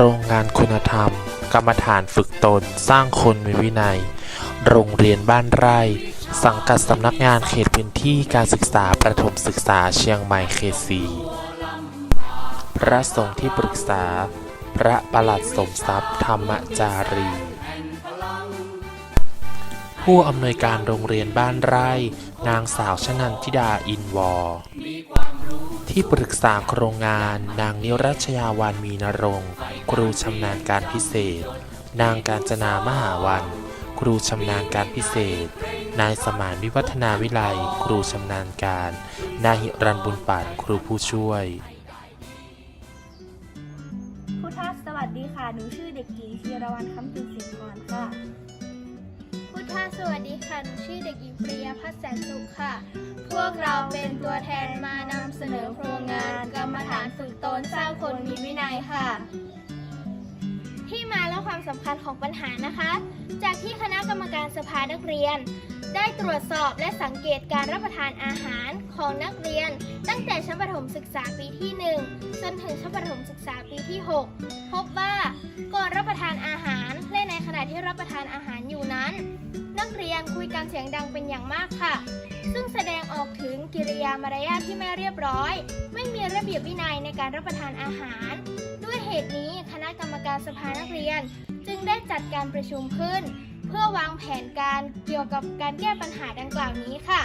รงงานคุณธรรม กรรมฐานฝึกตน สร้างคนมีวินัย โรงเรียนบ้านไร่ สังกัดสำนักงานเขตพื้นที่การศึกษาประถมศึกษาเชียงใหม่เขตสีพระสงฆ์ที่ปรึกษา พระประหลัดสมทรัพย์ธรรมจารี ผู้อำนวยการโรงเรียนบ้านไร่ นางสาวชนันทิดาอินวอร์ ที่ปรึกษาโครงงานนางนิรัชยาวันมีนรงค์ครูชำนาญการพิเศษ นางการจนามหาวัน ครูชำนาญการพิเศษ นายสมานวิวัฒนาวิไลครูชำนาญการ นายหิรันบุญป่านครูผู้ช่วยผู้ทัศสวัสดีค่ะ หนูชื่อเด็กหญิงธีรวรรณคำจุนสิงห์พรค่ะพุทธาสวัสดีค่ะ หนูชื่อเด็กหญิงปริ ยพัฒน์แสนสุขค่ะ พวกเราเป็นตัวแทนมานำเสนอโครงงานกรรมฐานฝึกตนสร้างคนมีวินัยค่ะ ที่มาและความสำคัญของปัญหานะคะ จากที่คณะกรรมการสภานักเรียน ได้ตรวจสอบและสังเกตการรับประทานอาหารของนักเรียน ตั้งแต่ชั้นประถมศึกษาปีที่ 1 จนถึงชั้นประถมศึกษาปีที่ 6 พบว่าก่อนรับประทานอาหาร ณะที่รับประทานอาหารอยู่นั้น นักเรียนคุยกันเสียงดังเป็นอย่างมากค่ะ ซึ่งแสดงออกถึงกิริยามารยาทที่ไม่เรียบร้อย ไม่มีระเบียบวินัยในการรับประทานอาหาร ด้วยเหตุนี้คณะกรรมการสภานักเรียน จึงได้จัดการประชุมขึ้น เพื่อวางแผนการเกี่ยวกับการแก้ปัญหาดังกล่าวนี้ค่ะ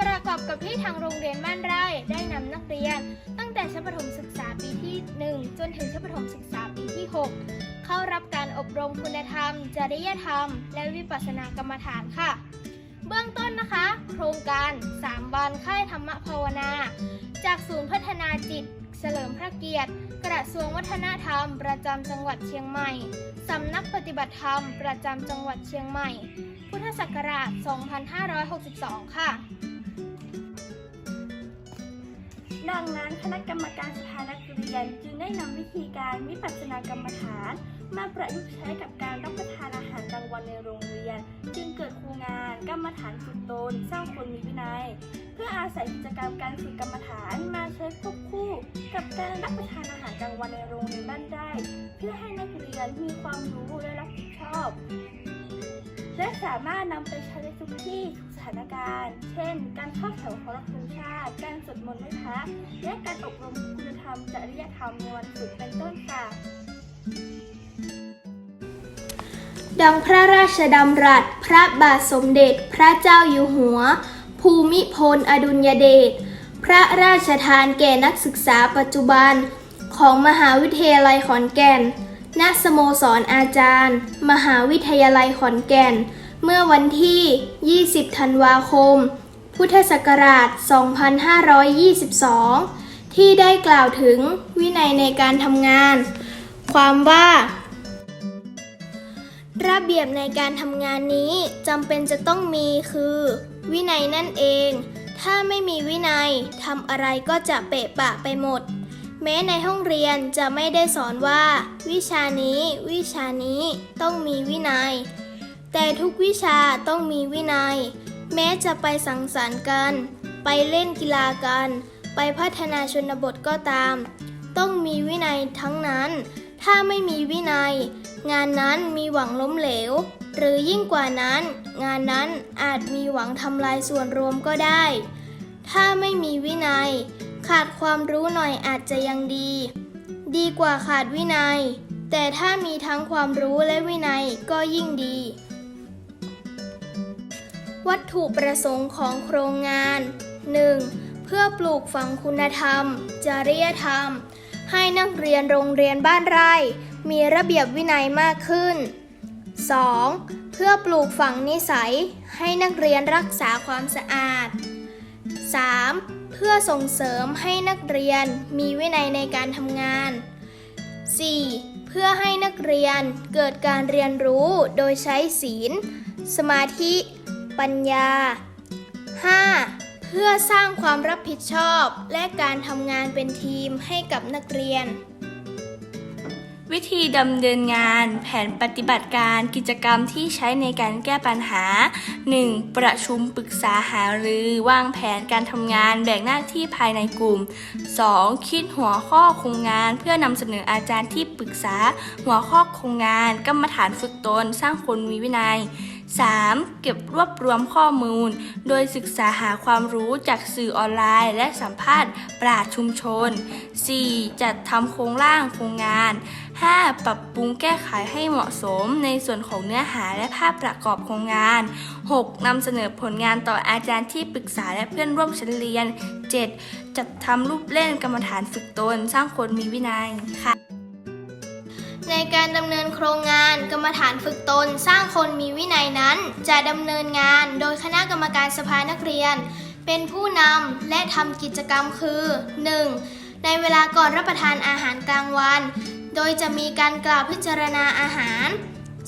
ประกอบกับที่ทางโรงเรียนบ้านไร่ได้นำนักเรียน ตั้งแต่ชั้นประถมศึกษาปีที่ 1 จนถึงชั้นประถมศึกษาปีที่ 6 เข้ารับการ อบรมคุณธรรม จริยธรรม และวิปัสสนากรรมฐานค่ะ เบื้องต้นนะคะ โครงการ 3 วันค่ายธรรมภาวนา จากศูนย์พัฒนาจิต เฉลิมพระเกียรติ กระทรวงวัฒนธรรม ประจำจังหวัดเชียงใหม่สำนักปฏิบัติธรรม ประจำจังหวัดเชียงใหม่ พุทธศักราช 2562 ค่ะ ดังนั้นคณะกรรมการสภานักเรียนจึงได้นำวิธีการวิปัสสนากรรมฐาน มาประยุกต์ใช้กับการรับประทานอาหารกลางวันในโรงเรียน จึงเกิดครงงานกรรมฐานฝึกตนสร้างคนมีวินัย เพื่ออาศัยกิจกรรมการฝึกกรรมฐานมาใช้ควบคู่ กับการรับประทานอาหารกลางวันในโรงเรียนบ้านได้ เพื่อให้นักเรียนมีความรู้และรับผิดชอบ และสามารถนำไปใช้านการณ์ เช่น การเข้าแถวเคารพธงชาติ การสวดมนต์ไหว้พระและการอบรมคุณธรรมจริยธรรมในวันศุกร์เป็นต้นค่ะ ดังพระราชดำรัส พระบาทสมเด็จ พระเจ้าอยู่หัว ภูมิพลอดุลยเดช พระราชทานแก่นักศึกษาปัจจุบัน ของมหาวิทยาลัยขอนแก่น ณ สโมสรอาจารย์ มหาวิทยาลัยขอนแก่น เมื่อวันที่ 20 ธันวาคม พุทธศักราช 2522 ที่ได้กล่าวถึงวินัยในการทำงาน ความว่า ระเบียบในการทำงานนี้จำเป็นจะต้องมีคือ วินัยนั่นเอง ถ้าไม่มีวินัยทำอะไรก็จะเปะปะไปหมดแม้ในห้องเรียนจะไม่ได้สอนว่า วิชานี้ วิชานี้ต้องมีวินัย แต่ทุกวิชาต้องมีวินัย แม้จะไปสังสรรค์กัน ไปเล่นกีฬากัน ไปพัฒนาชนบทก็ตาม ต้องมีวินัยทั้งนั้น ถ้าไม่มีวินัย งานนั้นมีหวังล้มเหลว หรือยิ่งกว่านั้น งานนั้นอาจมีหวังทำลายส่วนรวมก็ได้ ถ้าไม่มีวินัย ขาดความรู้หน่อยอาจจะยังดี ดีกว่าขาดวินัย แต่ถ้ามีทั้งความรู้และวินัยก็ยิ่งดี วัตถุประสงค์ของโครงงาน 1. เพื่อปลูกฝังคุณธรรม จริยธรรม ให้นักเรียนโรงเรียนบ้านไร่ มีระเบียบวินัยมากขึ้น 2. เพื่อปลูกฝังนิสัย ให้นักเรียนรักษาความสะอาด 3. เพื่อส่งเสริมให้นักเรียนมีวินัยในการทำงาน 4. เพื่อให้นักเรียนเกิดการเรียนรู้โดยใช้ศีล สมาธิ ปัญญา 5. เพื่อสร้างความรับผิดชอบ และการทำงานเป็นทีมให้กับนักเรียน วิธีดำเนินงาน แผนปฏิบัติการกิจกรรมที่ใช้ในการแก้ปัญหา 1. ประชุมปรึกษาหารือวางแผนการทำงานแบ่งหน้าที่ภายในกลุ่ม 2. คิดหัวข้อโครงงานเพื่อนำเสนออาจารย์ที่ปรึกษา หัวข้อโครงงานกรรมฐานฝึกตน สร้างคนมีวินัย 3. เก็บรวบรวมข้อมูล โดยศึกษาหาความรู้จากสื่อออนไลน์ และสัมภาษณ์ปราชชุมชน 4. จัดทำโครงร่างโครงงาน 5. ปรับปรุงแก้ไขให้เหมาะสมในส่วนของเนื้อหาและภาพประกอบโครงงาน 6. นำเสนอผลงานต่ออาจารย์ที่ปรึกษาและเพื่อนร่วมชั้นเรียน 7. จัดทำรูปเล่นกรรมฐานฝึกตน สร้างคนมีวินัยค่ะ ในการดำเนินโครงงานกรรมฐานฝึกตน สร้างคนมีวินัยนั้น จะดำเนินงานโดยคณะกรรมการสภานักเรียน เป็นผู้นำและทำกิจกรรมคือ 1. ในเวลาก่อนรับประทานอาหารกลางวัน โดยจะมีการกล่าวพิจารณาอาหาร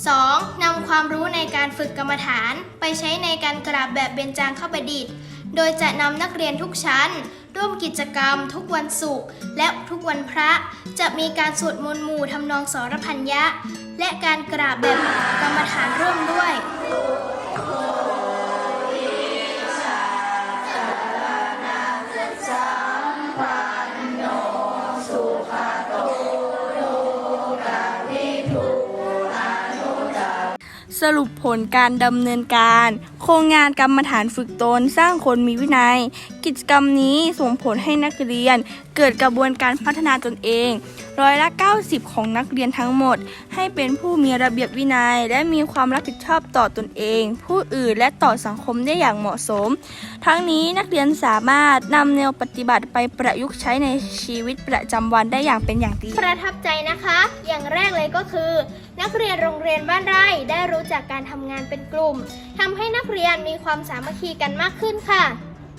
2. นำความรู้ในการฝึกกรรมฐาน ไปใช้ในการกราบแบบเบญจางคประดิษฐ์ โดยจะนำนักเรียนทุกชั้น ร่วมกิจกรรมทุกวันศุกร์และทุกวันพระ จะมีการสวดมนต์หมู่ทำนองสรพัญญะ และการกราบแบบกรรมฐาน สรุปผลการดำเนินการ โครงงานกรรมฐานฝึกตนสร้างคนมีวินัย กิจกรรมนี้ส่งผลให้นักเรียน เกิดกระบวนการพัฒนาตนเอง ร้อยละ 90 ของนักเรียนทั้งหมด ให้เป็นผู้มีระเบียบวินัย และมีความรับผิดชอบต่อตนเอง ผู้อื่นและต่อสังคมได้อย่างเหมาะสม ทั้งนี้นักเรียนสามารถนำแนวปฏิบัติไปประยุกต์ใช้ในชีวิตประจำวันได้อย่างเป็นอย่างดีประทับใจนะคะ อย่างแรกเลยก็คือ นักเรียนโรงเรียนบ้านไร่ได้รู้จักการทำงานเป็นกลุ่มทำให้นักเรียนมีความสามัคคีกันมากขึ้นค่ะ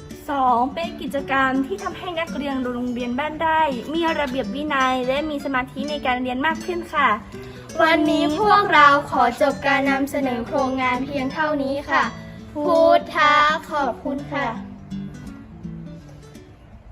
2. เป็นกิจกรรมที่ทำให้นักเรียนโรงเรียนบ้านไร่มีระเบียบวินัย และมีสมาธิในการเรียนมากขึ้นค่ะ วันนี้พวกเราขอจบการนำเสนอโครงงานเพียงเท่านี้ค่ะ พุทธะขอบคุณค่ะ